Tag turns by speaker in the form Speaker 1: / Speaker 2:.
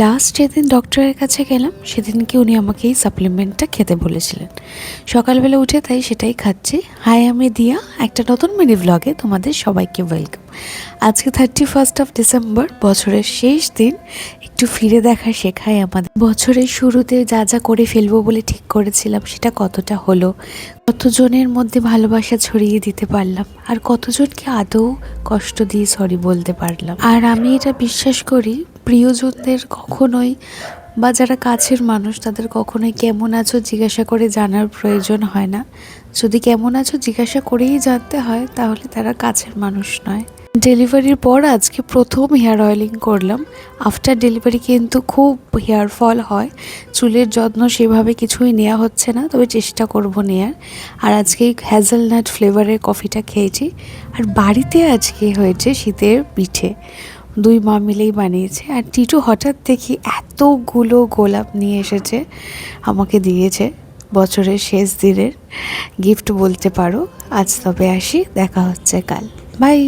Speaker 1: Last যেদিন ডক্টরের কাছে গেলাম, সেদিনকে উনি আমাকে এই সাপ্লিমেন্টটা খেতে বলেছিলেন। সকালবেলা উঠে তাই সেটাই খাচ্ছি। হাই আমি দিয়া, একটা নতুন মিনি ব্লগে তোমাদের সবাইকে ওয়েলকাম আজকে থার্টি ফার্স্ট অফ ডিসেম্বর বছরের শেষ দিন। একটু ফিরে দেখা শেখায় আমাদের। বছরের শুরুতে যা যা করে ফেলব বলে ঠিক করেছিলাম, সেটা কতটা হলো? কতজনের মধ্যে ভালোবাসা ছড়িয়ে দিতে পারলাম? আর কতজনকে আদৌ কষ্ট দিয়ে সরি বলতে পারলাম? আর আমি এটা বিশ্বাস করি প্রিয়জনদের কখনোই বা যারা কাছের মানুষ, তাদের কখনোই কেমন আছো জিজ্ঞাসা করে জানার প্রয়োজন হয় না। যদি কেমন আছো জিজ্ঞাসা করেই জানতে হয়, তাহলে তারা কাছের মানুষ নয়। ডেলিভারির পর আজকে প্রথম হেয়ার অয়েলিং করলাম। আফটার ডেলিভারি কিন্তু খুব হেয়ার ফল হয়। চুলের যত্ন সেভাবে কিছুই নেওয়া হচ্ছে না, তবে চেষ্টা করব নেয়ার। আর আজকে হ্যাজেলনাট ফ্লেভারের কফিটা খেয়েছি। আর বাড়িতে আজকে হয়েছে শীতের পিঠে। দুই মা মিলেই বানিয়েছে। আর টিটু হঠাৎ দেখি এতগুলো গোলাপ নিয়ে এসেছে, আমাকে দিয়েছে বছরের শেষ দিনের গিফট বলতে পারো। আজ তবে আসি, দেখা হচ্ছে কাল। বাই